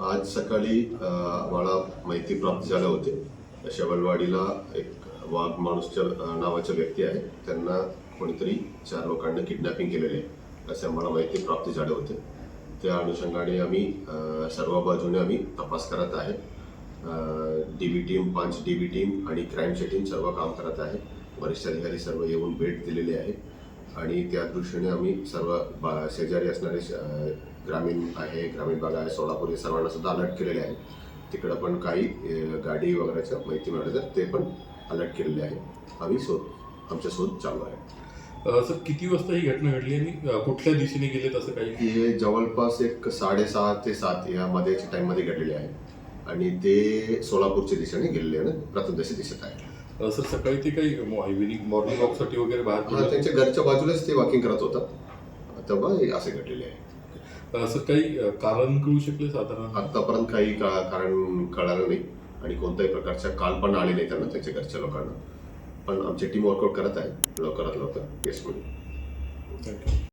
आज सकाळी मला आम्हाला माहिती प्राप्त झाले होते. शबलवाडीला एक वाघ माणूसच्या नावाच्या व्यक्ती आहे. त्यांना कोणीतरी चार लोकांना किडनॅपिंग केलेले आहे असे आम्हाला माहिती प्राप्त झाले होते. त्या अनुषंगाने आम्ही सर्व बाजूने आम्ही तपास करत आहे. डी बी टीम पाच डी बी टीम आणि क्राईमची टीम सर्व काम करत आहे. वरिष्ठ अधिकारी सर्व येऊन भेट दिलेले आहे. आणि त्या दृष्टीने आम्ही सर्व बा शेजारी असणारे ग्रामीण आहे ग्रामीण भाग आहे सोलापूर हे सर्वांना सुद्धा अलर्ट केलेले आहे तिकडं पण काही गाडी वगैरेच्या माहिती मिळाली तर ते पण अलर्ट केलेले आहे आम्ही शोध आमचा शोध चालू आहे. सर किती वाजता ही घटना घडली आणि कुठल्या दिशेने गेलेत असं काही? हे जवळपास एक साडेसहा ते सात या मध्येच्या टाईममध्ये घडलेले आहे. आणि ते सोलापूरच्या दिशेने गेलेले आहे ना प्रथमदशी दिसत आहे. सर सकाळी ते काही इव्हिनिंग मॉर्निंग वॉकसाठी वगैरे बाहेर त्यांच्या घरच्या बाजूलाच ते वॉकिंग करत होता. तेव्हा असे घडलेले आहे. अ, सर काही कारण कळू शकले साधारण? आतापर्यंत काही कारण कळालं नाही आणि कोणत्याही प्रकारच्या काल पण आले नाही त्यांना त्यांच्या घरच्या लोकांना. पण आमची टीम वर्कआउट करत आहे लवकरात लवकर. Yes thank you